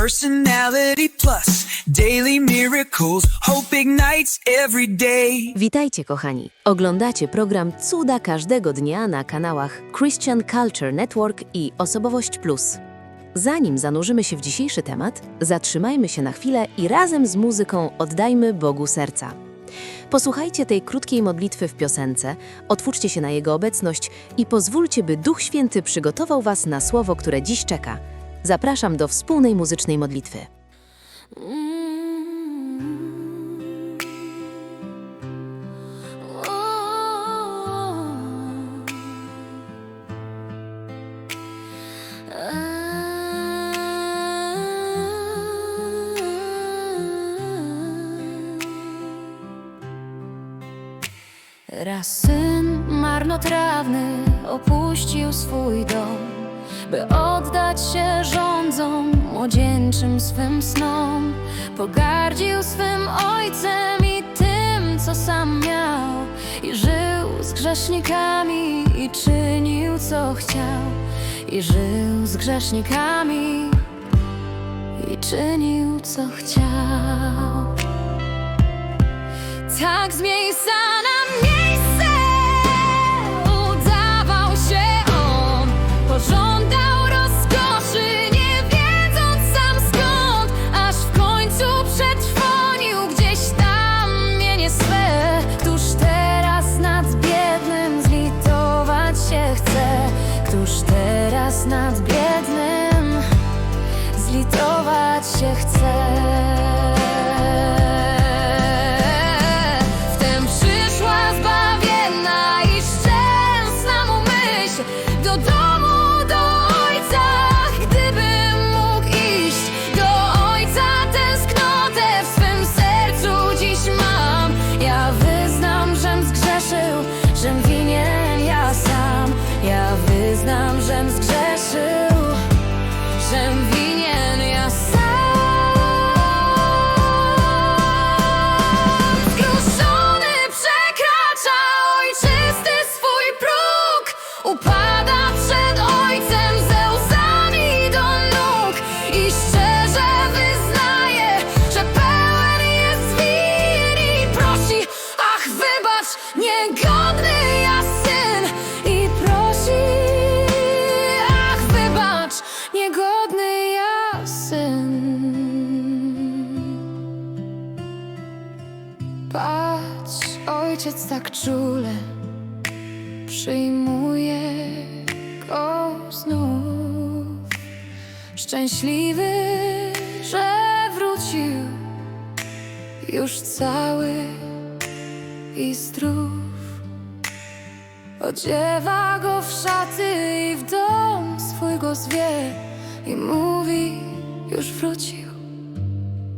Personality plus, daily miracles, hope ignites every day. Witajcie, kochani. Oglądacie program Cuda każdego dnia na kanałach Christian Culture Network i Osobowość Plus. Zanim zanurzymy się w dzisiejszy temat, zatrzymajmy się na chwilę i razem z muzyką oddajmy Bogu serca. Posłuchajcie tej krótkiej modlitwy w piosence, otwórzcie się na Jego obecność i pozwólcie, by Duch Święty przygotował Was na słowo, które dziś czeka. Zapraszam do wspólnej muzycznej modlitwy. Raz syn marnotrawny opuścił swój dom, by oddać się rządzom młodzieńczym swym snom. Pogardził swym ojcem i tym, co sam miał, i żył z grzesznikami i czynił, co chciał. I żył z grzesznikami i czynił, co chciał. Tak z miejsca niegodny ja syn I prosi, ach wybacz, niegodny ja syn Patrz, ojciec tak czule przyjmuje go znów. Szczęśliwy, że wrócił już cały i zdrów. Odziewa go w szaty i w dom swój go zwie i mówi, już wrócił.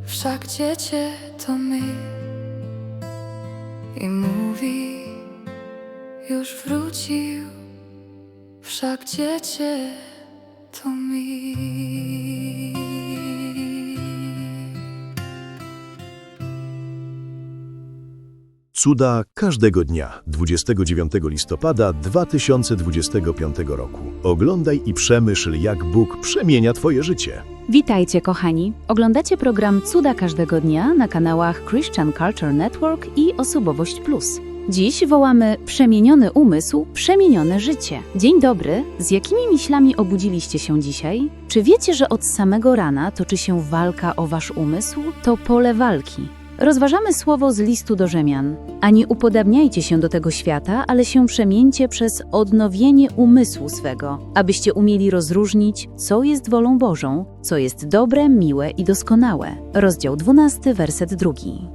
Wszak dziecię to my. I mówi, już wrócił, wszak dziecię to mi. Cuda każdego dnia 29 listopada 2025 roku. Oglądaj i przemyśl, jak Bóg przemienia Twoje życie. Witajcie, kochani. Oglądacie program Cuda każdego dnia na kanałach Christian Culture Network i Osobowość Plus. Dziś wołamy Przemieniony umysł, przemienione życie. Dzień dobry. Z jakimi myślami obudziliście się dzisiaj? Czy wiecie, że od samego rana toczy się walka o wasz umysł? To pole walki. Rozważamy słowo z listu do Rzymian. A nie upodabniajcie się do tego świata, ale się przemieńcie przez odnowienie umysłu swego, abyście umieli rozróżnić, co jest wolą Bożą, co jest dobre, miłe i doskonałe. Rozdział 12, werset 2.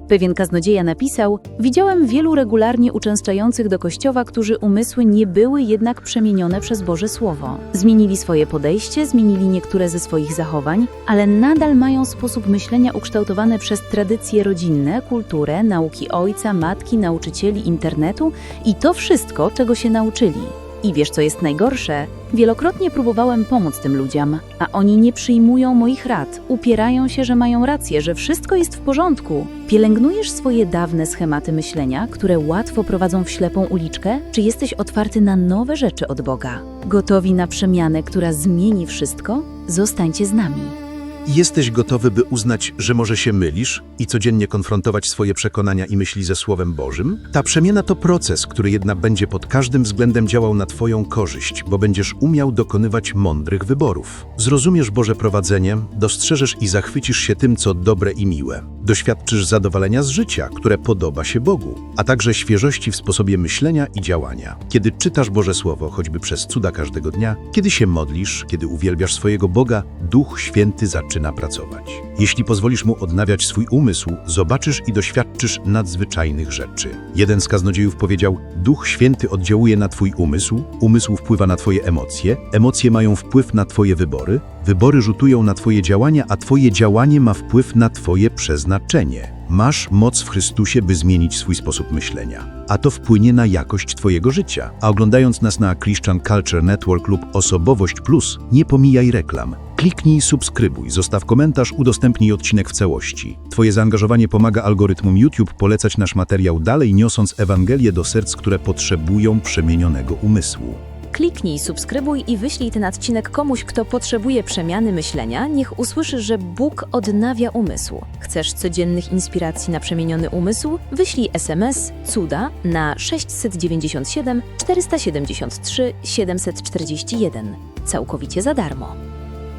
Pewien kaznodzieja napisał: Widziałem wielu regularnie uczęszczających do kościoła, którzy umysły nie były jednak przemienione przez Boże Słowo. Zmienili swoje podejście, zmienili niektóre ze swoich zachowań, ale nadal mają sposób myślenia ukształtowany przez tradycje rodzinne, kulturę, nauki ojca, matki, nauczycieli, internetu i to wszystko, czego się nauczyli. I wiesz, co jest najgorsze? Wielokrotnie próbowałem pomóc tym ludziom, a oni nie przyjmują moich rad, upierają się, że mają rację, że wszystko jest w porządku. Pielęgnujesz swoje dawne schematy myślenia, które łatwo prowadzą w ślepą uliczkę, czy jesteś otwarty na nowe rzeczy od Boga? Gotowi na przemianę, która zmieni wszystko? Zostańcie z nami. Jesteś gotowy, by uznać, że może się mylisz i codziennie konfrontować swoje przekonania i myśli ze Słowem Bożym? Ta przemiana to proces, który jednak będzie pod każdym względem działał na Twoją korzyść, bo będziesz umiał dokonywać mądrych wyborów. Zrozumiesz Boże prowadzenie, dostrzeżesz i zachwycisz się tym, co dobre i miłe. Doświadczysz zadowolenia z życia, które podoba się Bogu, a także świeżości w sposobie myślenia i działania. Kiedy czytasz Boże Słowo, choćby przez cuda każdego dnia, kiedy się modlisz, kiedy uwielbiasz swojego Boga, Duch Święty zaczyna pracować. Jeśli pozwolisz Mu odnawiać swój umysł, zobaczysz i doświadczysz nadzwyczajnych rzeczy. Jeden z kaznodziejów powiedział, Duch Święty oddziałuje na Twój umysł, umysł wpływa na Twoje emocje, emocje mają wpływ na Twoje wybory, wybory rzutują na Twoje działania, a Twoje działanie ma wpływ na Twoje przeznaczenie. Masz moc w Chrystusie, by zmienić swój sposób myślenia, a to wpłynie na jakość Twojego życia. A oglądając nas na Christian Culture Network lub Osobowość Plus, nie pomijaj reklam. Kliknij subskrybuj, zostaw komentarz, udostępnij odcinek w całości. Twoje zaangażowanie pomaga algorytmom YouTube polecać nasz materiał dalej, niosąc Ewangelię do serc, które potrzebują przemienionego umysłu. Kliknij, subskrybuj i wyślij ten odcinek komuś, kto potrzebuje przemiany myślenia. Niech usłyszy, że Bóg odnawia umysł. Chcesz codziennych inspiracji na przemieniony umysł? Wyślij SMS CUDA na 697 473 741. Całkowicie za darmo.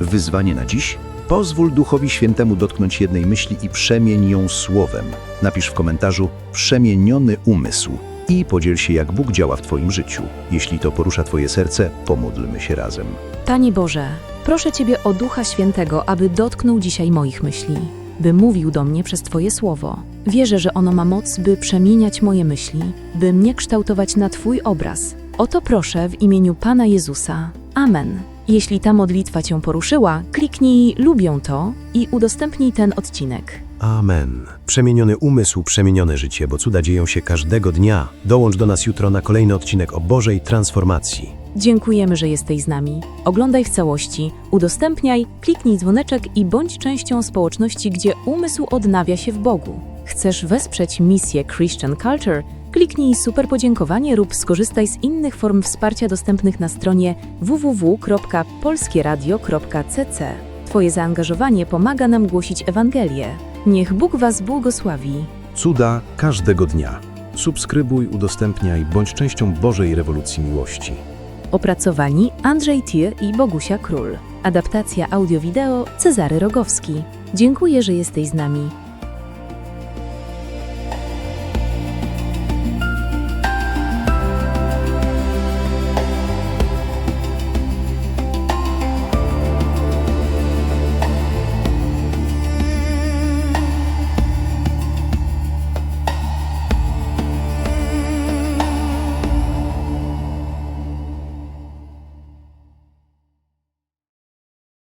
Wyzwanie na dziś? Pozwól Duchowi Świętemu dotknąć jednej myśli i przemień ją słowem. Napisz w komentarzu przemieniony umysł i podziel się, jak Bóg działa w Twoim życiu. Jeśli to porusza Twoje serce, pomódlmy się razem. Panie Boże, proszę Ciebie o Ducha Świętego, aby dotknął dzisiaj moich myśli, by mówił do mnie przez Twoje słowo. Wierzę, że ono ma moc, by przemieniać moje myśli, by mnie kształtować na Twój obraz. O to proszę w imieniu Pana Jezusa. Amen. Jeśli ta modlitwa Cię poruszyła, kliknij lubią to i udostępnij ten odcinek. Amen. Przemieniony umysł, przemienione życie, bo cuda dzieją się każdego dnia. Dołącz do nas jutro na kolejny odcinek o Bożej transformacji. Dziękujemy, że jesteś z nami. Oglądaj w całości, udostępniaj, kliknij dzwoneczek i bądź częścią społeczności, gdzie umysł odnawia się w Bogu. Chcesz wesprzeć misję Christian Culture? Kliknij super podziękowanie lub skorzystaj z innych form wsparcia dostępnych na stronie www.polskieradio.cc. Twoje zaangażowanie pomaga nam głosić Ewangelię. Niech Bóg Was błogosławi. Cuda każdego dnia. Subskrybuj, udostępniaj, bądź częścią Bożej rewolucji miłości. Opracowani Andrzej Tir i Bogusia Król. Adaptacja audio-wideo Cezary Rogowski. Dziękuję, że jesteś z nami.